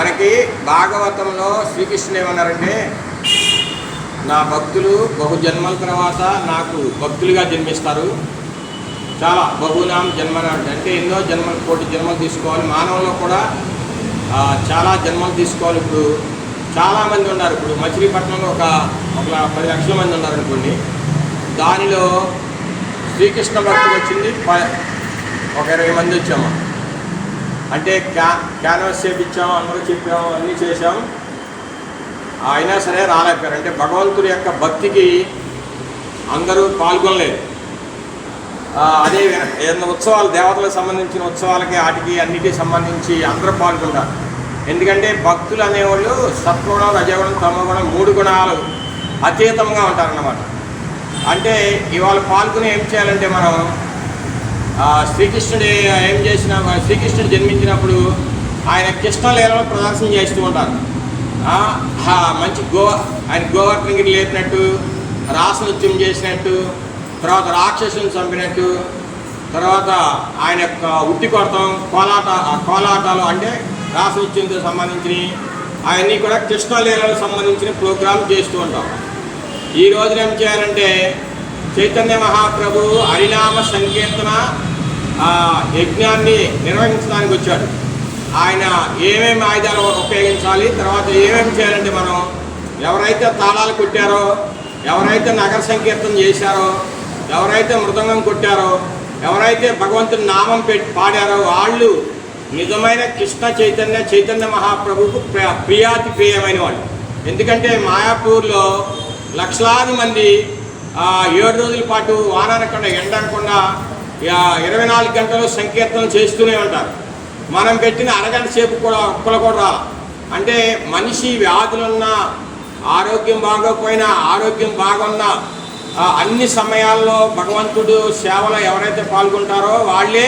మనకి భాగవతంలో శ్రీకృష్ణుడు ఏమన్నారంటే నా భక్తులు బహు జన్మల తర్వాత నాకు భక్తులుగా జన్మిస్తారు. చాలా బహునాం జన్మ అంటే ఎన్నో జన్మలు కోటి జన్మలు తీసుకోవాలి. మానవుల్లో కూడా చాలా జన్మలు తీసుకోవాలి. ఇప్పుడు చాలామంది ఉన్నారు. ఇప్పుడు మచిలీపట్నంలో ఒక ఒక పది లక్షల మంది ఉన్నారు అనుకోండి. దానిలో శ్రీకృష్ణ భక్తులు వచ్చింది. ఒక ఇరవై మంది వచ్చాము. అంటే క్యా క్యాన్వాస్ చేపించాం అందరూ చెప్పాం అన్నీ చేశాం. అయినా సరే రాలేకపోయారు. అంటే భగవంతుడి యొక్క భక్తికి అందరూ పాల్గొనలేదు. అదే ఏదైనా ఉత్సవాలు దేవతలకు సంబంధించిన ఉత్సవాలకి వాటికి అన్నిటికి సంబంధించి అందరూ పాల్గొంటారు. ఎందుకంటే భక్తులు అనేవాళ్ళు సత్వగుణం రజగుణం తమగుణం మూడు గుణాలు అతీతంగా ఉంటారన్నమాట. అంటే ఇవాళ పాల్గొని ఏం చేయాలంటే మనం శ్రీకృష్ణుడు ఏం చేసిన శ్రీకృష్ణుడు జన్మించినప్పుడు ఆయన కృష్ణలీలలో ప్రదర్శన చేస్తూ ఉంటారు. మంచి గో ఆయన గోవర్ధనగిరి లేపినట్టు రాసనృత్యం చేసినట్టు తర్వాత రాక్షసుని చంపినట్టు తర్వాత ఆయన యొక్క ఉట్టి కొడతాం కోలాట కోలాటాలు అంటే రాసనృత్యంతో సంబంధించినవి అవన్నీ కూడా కృష్ణలీలకు సంబంధించిన ప్రోగ్రాం చేస్తూ ఉంటాం. ఈ రోజున ఏం చేయాలంటే చైతన్య మహాప్రభు హరినామ సంకీర్తన యజ్ఞాన్ని నిర్వహించడానికి వచ్చాడు. ఆయన ఏమేమి ఆయుధాలు ఉపయోగించాలి తర్వాత ఏమేమి చేయాలంటే మనం ఎవరైతే తాళాలు కొట్టారో ఎవరైతే నగర సంకీర్తన చేశారో ఎవరైతే మృదంగం కొట్టారో ఎవరైతే భగవంతుని నామం పెట్టి పాడారో వాళ్ళు నిజమైన కృష్ణ చైతన్య చైతన్య మహాప్రభుకు ప్రియ- ప్రియాతి ప్రియమైన వాళ్ళు. ఎందుకంటే మాయాపూర్లో లక్షలాది మంది ఏడు రోజుల పాటు వాననకుండా ఎండకుండా ఇరవై నాలుగు గంటలు సంకీర్తనం చేస్తూనే ఉంటారు. మనం పెట్టిన అరగంట సేపు కూడా ఒక్కలు కూడా అంటే మనిషి వ్యాధులున్నా ఆరోగ్యం బాగోకపోయినా ఆరోగ్యం బాగున్నా అన్ని సమయాల్లో భగవంతుడు సేవలో ఎవరైతే పాల్గొంటారో వాళ్ళే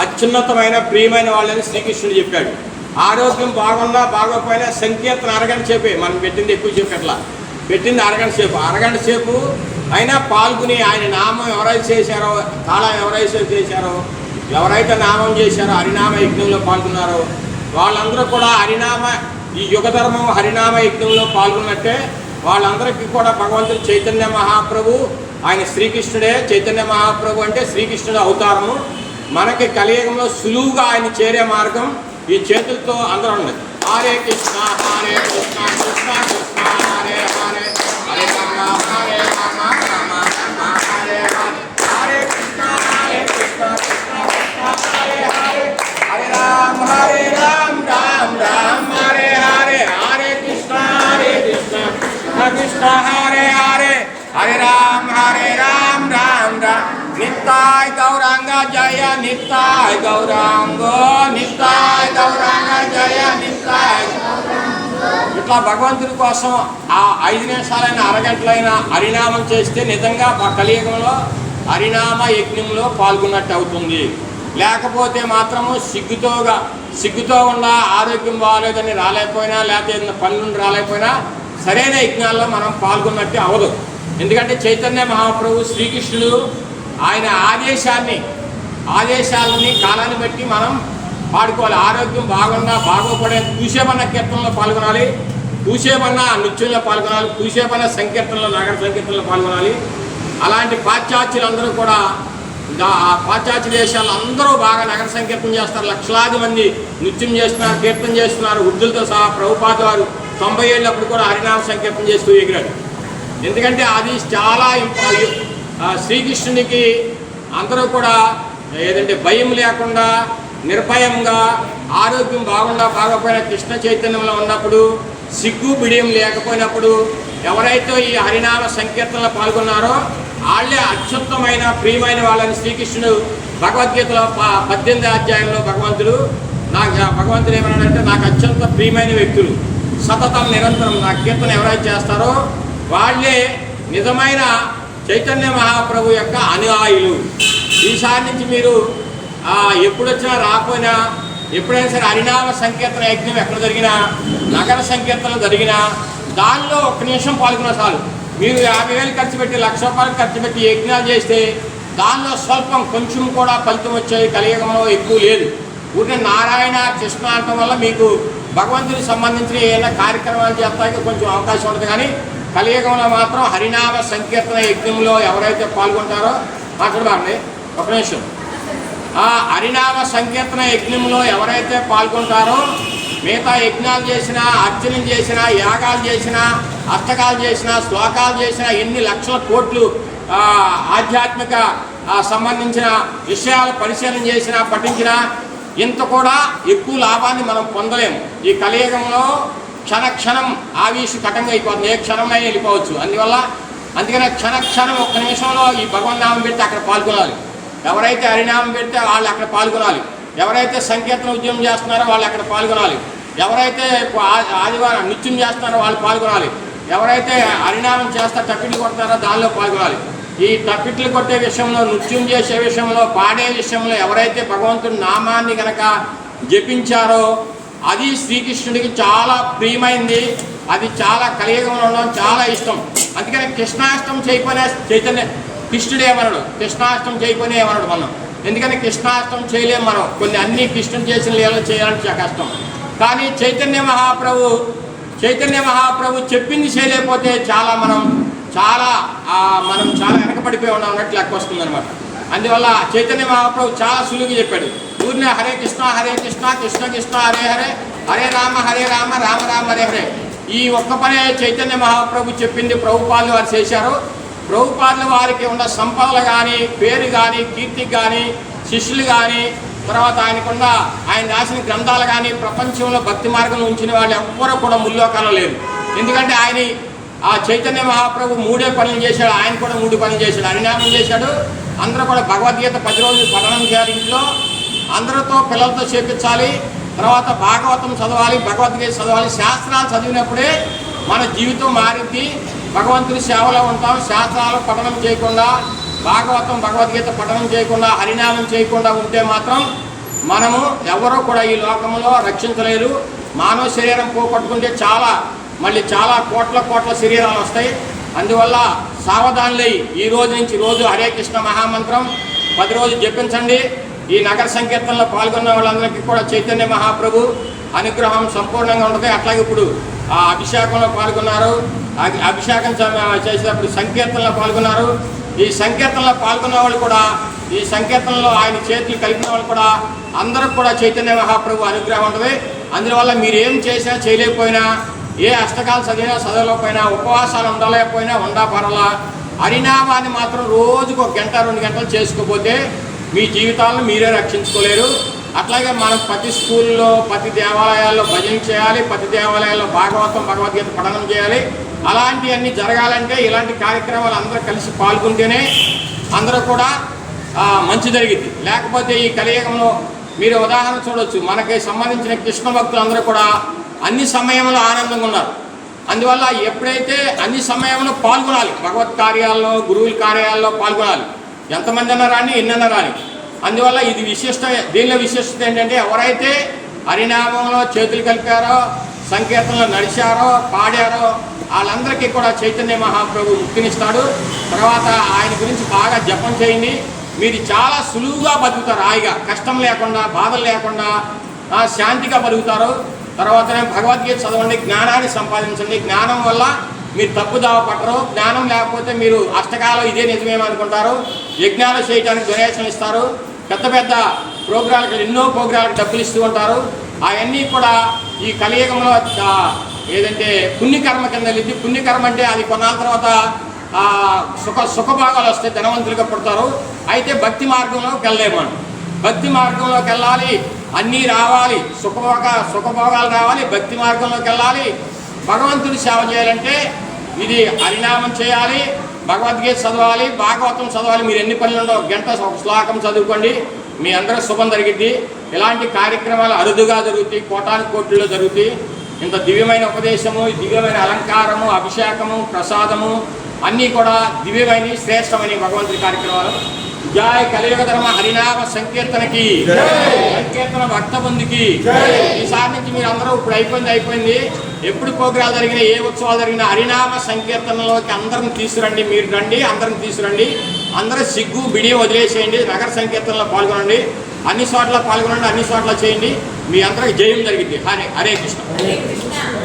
అత్యున్నతమైన ప్రియమైన వాళ్ళని శ్రీకృష్ణుడు చెప్పాడు. ఆరోగ్యం బాగున్నా బాగోకపోయినా సంకీర్తన అరగంట సేపే. మనం పెట్టింది ఎక్కువ సేపు పెట్టింది అరగంట సేపు. అరగంట సేపు అయినా పాల్గొని ఆయన నామం ఎవరైతే చేశారో తాళం ఎవరైతే చేశారో ఎవరైతే నామం చేశారో హరినామ యజ్ఞంలో పాల్గొన్నారో వాళ్ళందరూ కూడా హరినామ ఈ యుగధర్మం హరినామ యజ్ఞంలో పాల్గొన్నట్టే వాళ్ళందరికీ కూడా భగవంతుడు చైతన్య మహాప్రభు ఆయన శ్రీకృష్ణుడే. చైతన్య మహాప్రభు అంటే శ్రీకృష్ణుడు అవతారము. మనకి కలియుగంలో సులువుగా ఆయన చేరే మార్గం ఈ చేతులతో అందరూ ఉన్నది హరే కృష్ణ హరే కృష్ణ కృష్ణ కృష్ణ హరే హరే రామ గౌరాంగ జయ నిత్యాయ గౌరాంగ నిత్యాయ గౌరాంగ జయ నిత్తాయ ఇట్లా భగవంతుడి కోసం ఆ ఐదు నిమిషాలైన అరగంటలైన హరినామం చేస్తే నిజంగా ఆ కలియుగంలో హరినామ యజ్ఞంలో పాల్గొన్నట్టు అవుతుంది. లేకపోతే మాత్రము సిగ్గుతోగా సిగ్గుతో ఉన్న ఆరోగ్యం బాగాలేదని రాలేకపోయినా లేకపోతే ఏదైనా పనులు రాలేకపోయినా సరైన యజ్ఞాల్లో మనం పాల్గొన్నట్టే అవదు. ఎందుకంటే చైతన్య మహాప్రభు శ్రీకృష్ణుడు ఆయన ఆదేశాన్ని ఆదేశాలని కాలాన్ని బట్టి మనం పాడుకోవాలి ఆరోగ్యం బాగున్నా బాగోపడే కూసేపన్న కీర్తనలో పాల్గొనాలి. కూసేపన్న నృత్యంలో పాల్గొనాలి. కూసేపన్న సంకీర్తనలో నగర సంకీర్తనలో పాల్గొనాలి. అలాంటి పాశ్చాత్యులందరూ కూడా ఆ పాశ్చాత్య దేశాలు అందరూ బాగా నగర సంకీర్తనం చేస్తారు. లక్షలాది మంది నృత్యం చేస్తున్నారు కీర్తన చేస్తున్నారు. వృద్ధులతో సహా ప్రభుపాద వారు తొంభై ఏళ్ళప్పుడు కూడా హరినామ సంకీర్తన చేస్తూ ఎగిరాడు ఎందుకంటే అది చాలా ఇంపార్టెంట్. శ్రీకృష్ణునికి అందరూ కూడా ఏదంటే భయం లేకుండా నిర్భయంగా ఆరోగ్యం బాగుండా బాగపోయిన కృష్ణ చైతన్యంలో ఉన్నప్పుడు సిగ్గు బిడియం లేకపోయినప్పుడు ఎవరైతే ఈ హరినామ సంకీర్తనలో పాల్గొన్నారో వాళ్ళే అత్యుత్తమైన ప్రియమైన వాళ్ళని శ్రీకృష్ణుడు భగవద్గీతలో పద్దెనిమిది అధ్యాయంలో భగవంతుడు నాకు భగవంతుడు ఏమన్నాడంటే నాకు అత్యంత ప్రియమైన వ్యక్తులు. సతతం నిరంతరం నా కీర్తన ఎవరైతే చేస్తారో వాళ్ళే నిజమైన చైతన్య మహాప్రభు యొక్క అనుయాయులు. ఈసారి నుంచి మీరు ఎప్పుడొచ్చినా రాకపోయినా ఎప్పుడైనా సరే హరినామ సంకీర్తన యజ్ఞం ఎక్కడ జరిగినా నగర సంకీర్తనలు జరిగినా దానిలో ఒక్క నిమిషం పాల్గొన్న చాలు. మీరు యాభై వేలు ఖర్చు పెట్టి లక్ష రూపాయలు ఖర్చు పెట్టి యజ్ఞాలు చేస్తే దానిలో స్వల్పం కొంచెం కూడా ఫలితం వచ్చేది కలియుగంలో ఎక్కువ లేదు. ఊరిని నారాయణ కృష్ణ అనటం వల్ల మీకు భగవంతునికి సంబంధించిన ఏదైనా కార్యక్రమాలు చేస్తానికి కొంచెం అవకాశం ఉంటుంది కానీ కలియుగంలో మాత్రం హరినామ సంకీర్తన యజ్ఞంలో ఎవరైతే పాల్గొంటారో మాట్లాడబారండి ఒక నిమిషం. ఆ హరినామ సంకీర్తన యజ్ఞంలో ఎవరైతే పాల్గొంటారో మిగతా యజ్ఞాలు చేసినా అర్చనలు చేసినా యాగాలు చేసినా అర్థకాలు చేసినా శ్లోకాలు చేసినా ఎన్ని లక్షల కోట్లు ఆధ్యాత్మిక సంబంధించిన విషయాలు పరిశీలన చేసినా పఠించినా ఇంత కూడా ఎక్కువ లాభాన్ని మనం పొందలేము. ఈ కలియుగంలో క్షణ క్షణం కటంగా అయిపోతుంది. ఏ క్షణమైనా వెళ్ళిపోవచ్చు. అందువల్ల అందుకనే క్షణ క్షణం ఒక్క నిమిషంలో ఈ భగవన్నామం పెట్టి అక్కడ పాల్గొనాలి. ఎవరైతే హరినామం పెడితే వాళ్ళు అక్కడ పాల్గొనాలి. ఎవరైతే సంకీర్తన ఉద్యమం చేస్తున్నారో వాళ్ళు అక్కడ పాల్గొనాలి. ఎవరైతే ఆ- ఆదివారం నృత్యం చేస్తున్నారో వాళ్ళు పాల్గొనాలి. ఎవరైతే హరినామం చేస్తా తప్పిట్లు కొడతారో దానిలో పాల్గొనాలి. ఈ తప్పిట్లు కొట్టే విషయంలో నృత్యం చేసే విషయంలో పాడే విషయంలో ఎవరైతే భగవంతుడి నామాన్ని కనుక జపించారో అది శ్రీకృష్ణుడికి చాలా ప్రియమైంది. అది చాలా కలియుగంలో ఉండడం చాలా ఇష్టం. అందుకని కృష్ణాష్టం చేయకపోయినా చైతన్య కృష్ణుడే మనడు కృష్ణాష్టం చేయకపోయినా ఏమనడు మనం? ఎందుకని కృష్ణాష్టం చేయలేం మనం? కొన్ని అన్ని కృష్ణుడు చేసిన లీలలు చేయాలంటే చాలా కష్టం. కానీ చైతన్య మహాప్రభు చైతన్య మహాప్రభు చెప్పింది చేయలేకపోతే చాలా మనం చాలా మనం చాలా వెనకబడిపోయి ఉన్నాం అన్నట్టు లెక్క వస్తుంది అనమాట అందువల్ల చైతన్య మహాప్రభు చాలా సులువుగా చెప్పాడు. ఊరినే హరే కృష్ణ హరే కృష్ణ కృష్ణ కృష్ణ హరే హరే హరే రామ హరే రామ రామ రామ హరే హరే. ఈ ఒక్క పనే చైతన్య మహాప్రభు చెప్పింది ప్రభుపాలు వారు చేశారు. ప్రభుపాదుల వారికి ఉన్న సంపదలు కానీ పేరు కానీ కీర్తి కానీ శిష్యులు కానీ తర్వాత ఆయనకున్న ఆయన రాసిన గ్రంథాలు కానీ ప్రపంచంలో భక్తి మార్గంలో ఉంచిన వాళ్ళు ఎవ్వరూ కూడా ముల్లోకాలం లేరు. ఎందుకంటే ఆయన ఆ చైతన్య మహాప్రభు మూడే పనులు చేశాడు ఆయన కూడా మూడు పనులు చేశాడు. హరినామం చేశాడు. అందరూ కూడా భగవద్గీత పది రోజులు పఠనం చేయాలి ఇంట్లో అందరితో పిల్లలతో చేపించాలి. తర్వాత భాగవతం చదవాలి భగవద్గీత చదవాలి. శాస్త్రాలు చదివినప్పుడే మన జీవితం మారింది. భగవంతుని సేవలో ఉంటాం. శాస్త్రాలు పఠనం చేయకుండా భాగవతం భగవద్గీత పఠనం చేయకుండా హరినామం చేయకుండా ఉంటే మాత్రం మనము ఎవరో కూడా ఈ లోకంలో రక్షించలేరు. మానవ శరీరం పోగొట్టుకుంటే చాలా మళ్ళీ చాలా కోట్ల కోట్ల శరీరాలు వస్తాయి. అందువల్ల సావధానులై ఈ రోజు నుంచి రోజు హరే కృష్ణ మహామంత్రం పది రోజు జపించండి. ఈ నగర సంకీర్తనలో పాల్గొన్న వాళ్ళందరికీ కూడా చైతన్య మహాప్రభు అనుగ్రహం సంపూర్ణంగా ఉంటుంది. అట్లాగే ఇప్పుడు ఆ అభిషేకంలో పాల్గొన్నారు. అభిషేకం చేసేటప్పుడు సంకీర్తనలో పాల్గొన్నారు. ఈ సంకీర్తనలో పాల్గొన్న వాళ్ళు కూడా ఈ సంకీర్తనలో ఆయన చేతులు కలిపిన వాళ్ళు కూడా అందరికి కూడా చైతన్య మహాప్రభు అనుగ్రహం ఉంటుంది. అందువల్ల మీరు ఏం చేసినా చేయలేకపోయినా ఏ అష్టకాలు చదివినా చదవలేకపోయినా ఉపవాసాలు ఉండలేకపోయినా ఉండా పరలా హరినామాన్ని మాత్రం రోజుకు ఒక గంట రెండు గంటలు చేసుకోపోతే మీ జీవితాలను మీరే రక్షించుకోలేరు. అట్లాగే మనం ప్రతి స్కూల్లో ప్రతి దేవాలయాల్లో భజన చేయాలి ప్రతి దేవాలయాల్లో భాగవతం భగవద్గీత పఠనం చేయాలి. అలాంటివన్నీ జరగాలంటే ఇలాంటి కార్యక్రమాలు అందరూ కలిసి పాల్గొంటేనే అందరూ కూడా మంచి జరిగింది లేకపోతే ఈ కలియుగంలో మీరు ఉదాహరణ చూడవచ్చు మనకి సంబంధించిన కృష్ణ భక్తులు అందరూ కూడా అన్ని సమయంలో ఆనందంగా ఉన్నారు. అందువల్ల ఎప్పుడైతే అన్ని సమయంలో పాల్గొనాలి భగవత్ కార్యాల్లో గురువుల కార్యాల్లో పాల్గొనాలి. ఎంతమంది అన్నా రాని ఎన్నన్నా రాని. అందువల్ల ఇది విశిష్ట దీనిలో విశిష్టత ఏంటంటే ఎవరైతే హరినామంలో చేతులు కలిపారో సంకీర్తనలో నడిచారో పాడారో వాళ్ళందరికీ కూడా చైతన్య మహాప్రభు ముక్తినిస్తాడు. తర్వాత ఆయన గురించి బాగా జపం చేయండి. మీరు చాలా సులువుగా బతుకుతారు హాయిగా. కష్టం లేకుండా బాధలు లేకుండా శాంతిగా బతుకుతారు. తర్వాత భగవద్గీత చదవండి జ్ఞానాన్ని సంపాదించండి. జ్ఞానం వల్ల మీరు తప్పుదావ పట్టరు. జ్ఞానం లేకపోతే మీరు అష్టకాలం ఇదే నిజమేమనుకుంటారు యజ్ఞాలు చేయడానికి డొనేషన్ ఇస్తారు. పెద్ద పెద్ద ప్రోగ్రాంలకు ఎన్నో ప్రోగ్రాంలకు డబ్బులు ఇస్తూ ఉంటారు. అవన్నీ కూడా ఈ కలియుగంలో ఏదంటే పుణ్యకర్మ కింద వెళ్ళింది పుణ్యకర్మ అంటే అది కొన్నాళ్ళ తర్వాత సుఖ సుఖభాగాలు వస్తే ధనవంతులుగా పుడతారు. అయితే భక్తి మార్గంలోకి వెళ్ళలేము మనం. భక్తి మార్గంలోకి వెళ్ళాలి అన్నీ రావాలి సుఖభోగ సుఖభోగాలు రావాలి భక్తి మార్గంలోకి వెళ్ళాలి. భగవంతుడి సేవ చేయాలంటే ఇది హరినామం చేయాలి భగవద్గీత చదవాలి భాగవతం చదవాలి. మీరు ఎన్ని పనులు ఉండవు గంట ఒక శ్లోకం చదువుకోండి. మీ అందరూ శుభం జరిగిద్ది. ఇలాంటి కార్యక్రమాలు అరుదుగా జరుగుతాయి కోటాను కోట్లలో జరుగుతాయి. ఇంత దివ్యమైన ఉపదేశము దివ్యమైన అలంకారము అభిషేకము ప్రసాదము అన్నీ కూడా దివ్యమైన శ్రేష్టమైన భగవంతుడి కార్యక్రమాలు. జయ కలియుగ ధర్మ హరినామ సంకీర్తనకి. సంకీర్తన భక్త బంధుకి ఈసారి నుంచి మీరు అందరూ ఇప్పుడు అయిపోయింది అయిపోయింది. ఎప్పుడు ప్రోగ్రాలు జరిగినా ఏ ఉత్సవాలు జరిగినా హరినామ సంకీర్తనలోకి అందరిని తీసుకురండి మీరు రండి అందరిని తీసుకురండి. అందరూ సిగ్గు బిడి వదిలేసేయండి నగర సంకీర్తనలో పాల్గొనండి. అన్ని చోట్ల పాల్గొనండి అన్ని చోట్ల చేయండి. మీ అందరికి జయం జరిగింది. హరే హరే కృష్ణ. హరే కృష్ణ.